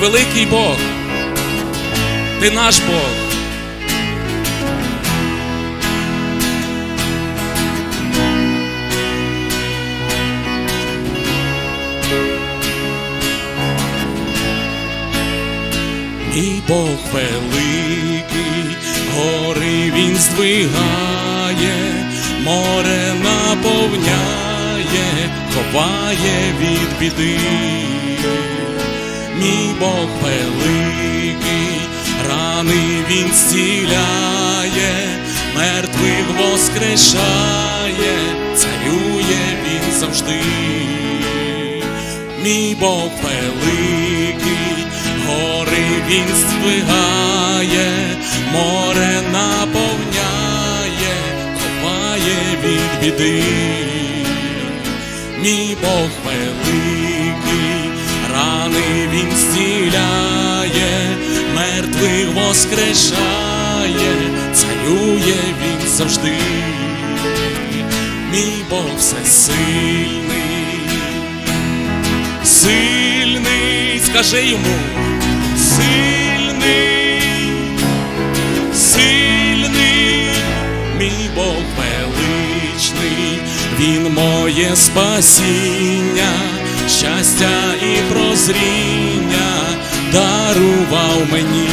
великий Бог. Ти наш Бог. Мій Бог великий, гори він здвигає, море наповняє, ховає від біди. Мій Бог великий, рани він зціляє, мертвих воскрешає, царює він завжди. Мій Бог великий, гори він здвигає, море наповняє, ховає від біди. Мій Бог великий, рани він зціляє, мертвих воскрешає, царює він завжди. Мій Бог всесильний, сильний, скажи йому, сильний, сильний, мій Бог величний, Він моє спасіння, щастя і прозріння дарував мені,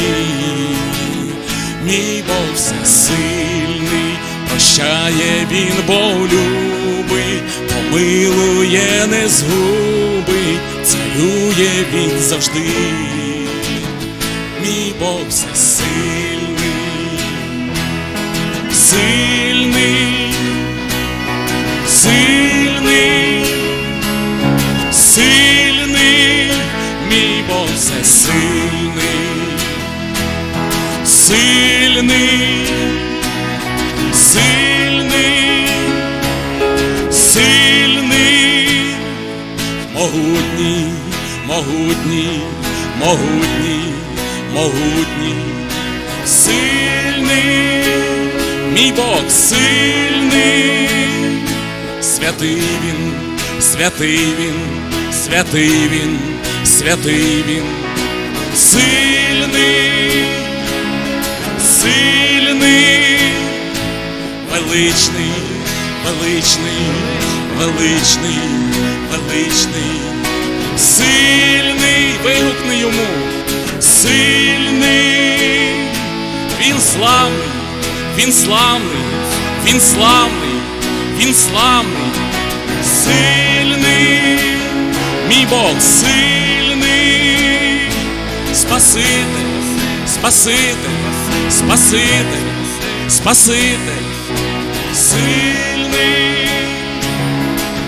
мій Бог всесильний, прощає він, бо любить, помилує, не згубить, царює він завжди, мій Бог всесильний, сильний, Бог всесильний, сильний, сильний, сильний, могутній, могутній, могутній, могутній, сильний, мій Бог сильний, святий він, святий він, святий він, святий він, сильний, сильний, величний, величний, величний, величний, сильний, вигукни йому, сильний, він славний, він славний, він славний, він славний, сильний, Бог сильний, Спаситель, Спаситель, Спаситель, Спаситель, сильний,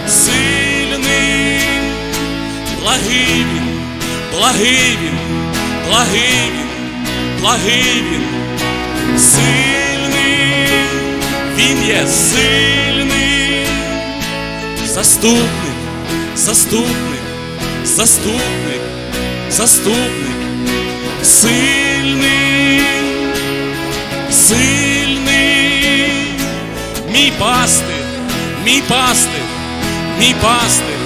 сильний, благий він, благий він, благий він, благий він, сильний, він є сильний, заступник, заступник, Заступник, заступник, сильний, сильний, мій пастир, мій пастир, мій пастир,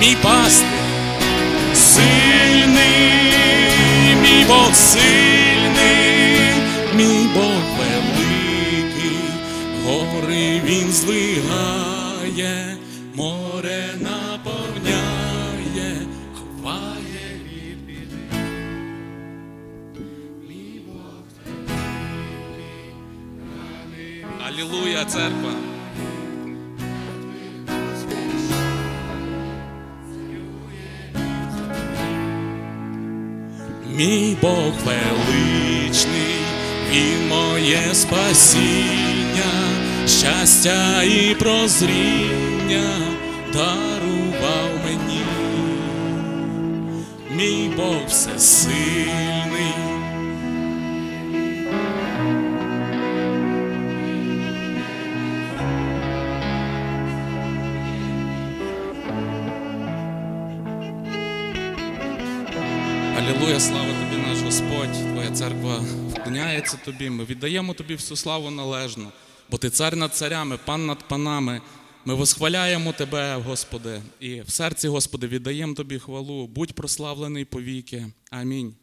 мій пастир, сильний, мій Бог сильний, мій Бог великий, гори він здвигає, море наповняє, Алілуя, церква. Мій Бог величний, Він моє спасіння, щастя і прозріння дарував мені. Мій Бог всесильний. Алілуя, слава тобі, наш Господь, Твоя церква вклоняється тобі. Ми віддаємо тобі всю славу належну, бо ти цар над царями, пан над панами. Ми восхваляємо Тебе, Господи, і в серці, Господи, віддаємо Тобі хвалу. Будь прославлений повіки. Амінь.